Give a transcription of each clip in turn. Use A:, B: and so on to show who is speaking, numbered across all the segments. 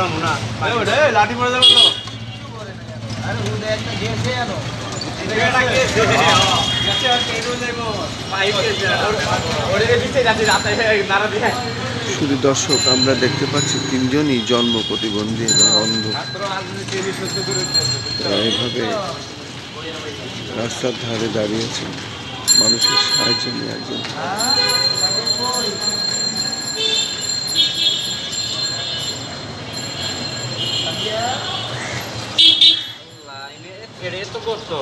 A: গেলাম না।
B: লাঠি পড়ে যাবে তো।
C: শুধু দর্শক আমরা দেখতে পাচ্ছি তিনজনই জন্ম প্রতিবন্ধী এবং অন্ধ। এভাবে রাস্তার ধারে দাঁড়িয়েছে মানুষের সাহায্য নেওয়ার জন্য
A: তো করতো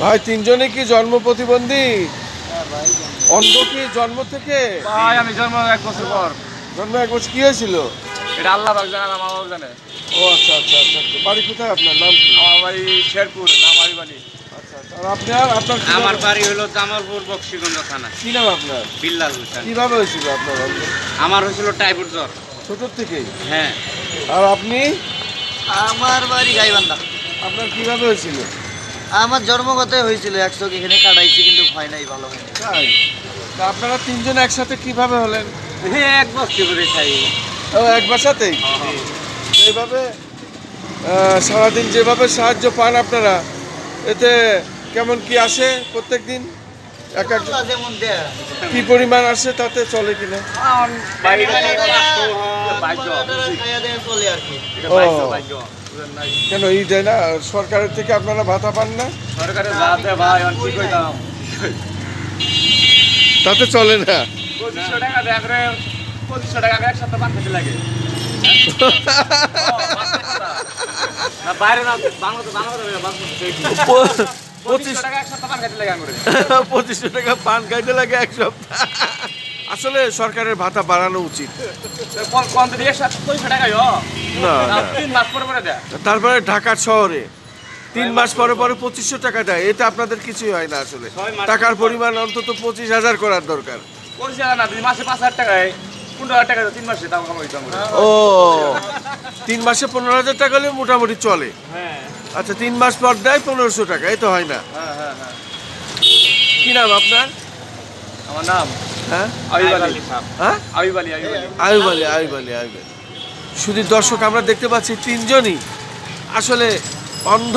C: ভাই তিনজনে কি জন্ম প্রতিবন্ধী? অন্ধ কি জন্ম থেকে?
B: ভাই আমি জন্ম এক বছর পর।
C: জন্ম এক বছর কি হয়েছিল?
B: এটা আল্লাহ পাক জানে আমার বাবা জানে।
C: ও আচ্ছা আচ্ছা আচ্ছা আচ্ছা। বাড়ি কোথায় আপনার? নাম কি?
B: আমার বাড়ি শেরপুর নামারি বাড়ি
C: আচ্ছা আচ্ছা। আপনার আপনার
A: আমার
C: নাম?
A: বাড়ি হলো জামালপুর বক্সিগঞ্জ থানা।
C: কি নাম আপনার?
A: বিল্লাল হোসেন।
C: কীভাবে হয়েছিল আপনার
A: আমার হয়েছিল টাইফয়েড জ্বর।
C: ছোটোর থেকেই
A: হ্যাঁ।
C: আর আপনি?
D: আমার বাড়ি গাইবান্ধা।
C: আপনার কীভাবে হয়েছিল?
D: আমার জন্মগত হয়েছিল একশো এখানে কাটাইছি কিন্তু হয় নাই ভালো হয়নি
C: তা আপনারা তিনজন একসাথে কীভাবে হলেন?
A: হ্যাঁ এক বস্তি করে খাই।
C: ও এক বাসাতেই এইভাবে সারাদিন যেভাবে সাহায্য পান আপনারা এতে কেমন কি আসে প্রত্যেক দিন এক কি পরিমাণ আসে তাতে চলে কিনা?
B: বাড়ি
D: খাইয়া দেয়া চলে আর কি
C: ও কেন ই দেয় না? সরকারের থেকে আপনারা ভাতা পান না?
B: সরকারে যা দেয় ভাই আমি কি কইতাম।
C: তাতে চলে না?
B: টাকা পঁচিশশো টাকা এক সপ্তাহ পান খেতে লাগে। বাইরে না বাংলা তো পঁচিশশো টাকা এক সপ্তাহ পান খেতে লাগে
C: পঁচিশশো টাকা পান খাইতে লাগে এক সপ্তাহ। আসলে সরকারের ভাতা বাড়ানো উচিত। তারপরে ঢাকা শহরে। তিন মাস পরে পরে পঁচিশশো টাকা দেয়। এতে আপনাদের কিছুই হয় না আসলে। টাকার পরিমাণ অন্তত পঁচিশ হাজার করার দরকার।
B: পঁচিশ হাজার না মাসে পাঁচ হাজার টাকায় পনেরো হাজার টাকা তিন মাসে দাম কামাইতাম
C: ও তিন মাসে পনেরো হাজার টাকা হলে মোটামুটি চলে।
B: হ্যাঁ।
C: আচ্ছা তিন মাস পর দেয় পনেরোশো টাকা এই তো হয় না।
B: হ্যাঁ হ্যাঁ হ্যাঁ।
C: কি নাম আপনার?
B: আমার নাম
C: হ্যাঁ। হ্যাঁ? শুধু দর্শক আমরা দেখতে পাচ্ছি তিনজনই আসলে অন্ধ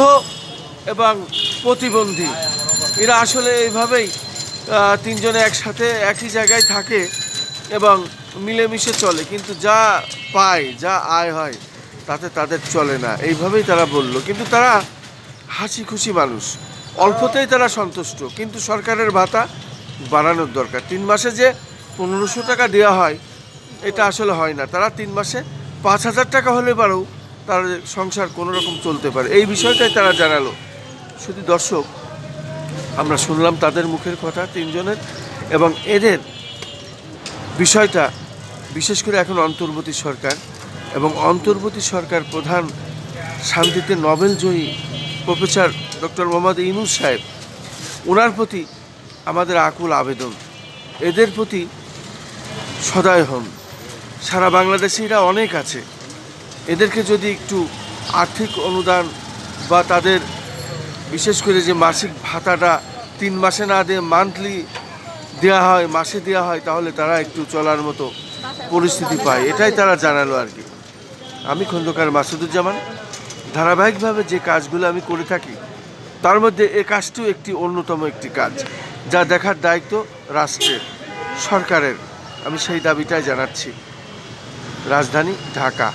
C: এবং প্রতিবন্ধী। এরা আসলে এইভাবেই তিনজনে একসাথে একই জায়গায় থাকে এবং মিলেমিশে চলে, কিন্তু যা পায়, যা আয় হয়, তাতে তাদের চলে না। এইভাবেই তারা বলল। কিন্তু তারা হাসি খুশি মানুষ। অল্পতেই তারা সন্তুষ্ট। কিন্তু সরকারের ভাতা বাড়ানোর দরকার। তিন মাসে যে পনেরোশো টাকা দেওয়া হয়, এটা আসলে হয় না। তারা তিন মাসে পাঁচ হাজার টাকা হলে পারেও তার সংসার কোনো রকম চলতে পারে। এই বিষয়টাই তারা জানালো। শুধু দর্শক, আমরা শুনলাম তাদের মুখের কথা, তিনজনের, এবং এদের বিষয়টা বিশেষ করে এখন অন্তর্বর্তী সরকার এবং অন্তর্বর্তী সরকার প্রধান শান্তিতে নোবেল জয়ী প্রফেসর ডক্টর মোহাম্মদ ইনুস সাহেব, ওনার প্রতি আমাদের আকুল আবেদন। এদের প্রতি সদয় হন। সারা বাংলাদেশে এরা অনেক আছে। এদেরকে যদি একটু আর্থিক অনুদান বা তাদের বিশেষ করে যে মাসিক ভাতাটা তিন মাসে না দিয়ে মান্থলি দেওয়া হয়, মাসে দেওয়া হয়, তাহলে তারা একটু চলার মতো পরিস্থিতি পায়, এটাই তারা জানালো আর কি। আমি খন্দকার মাসুদুজ্জামান, ধারাবাহিকভাবে যে কাজগুলো আমি করে থাকি, তার মধ্যে এ কাজটিও একটি অন্যতম একটি কাজ, যা দেখার দায়িত্ব রাষ্ট্রের, সরকারের। আমি সেই দাবিটাই জানাচ্ছি। রাজধানী ঢাকা।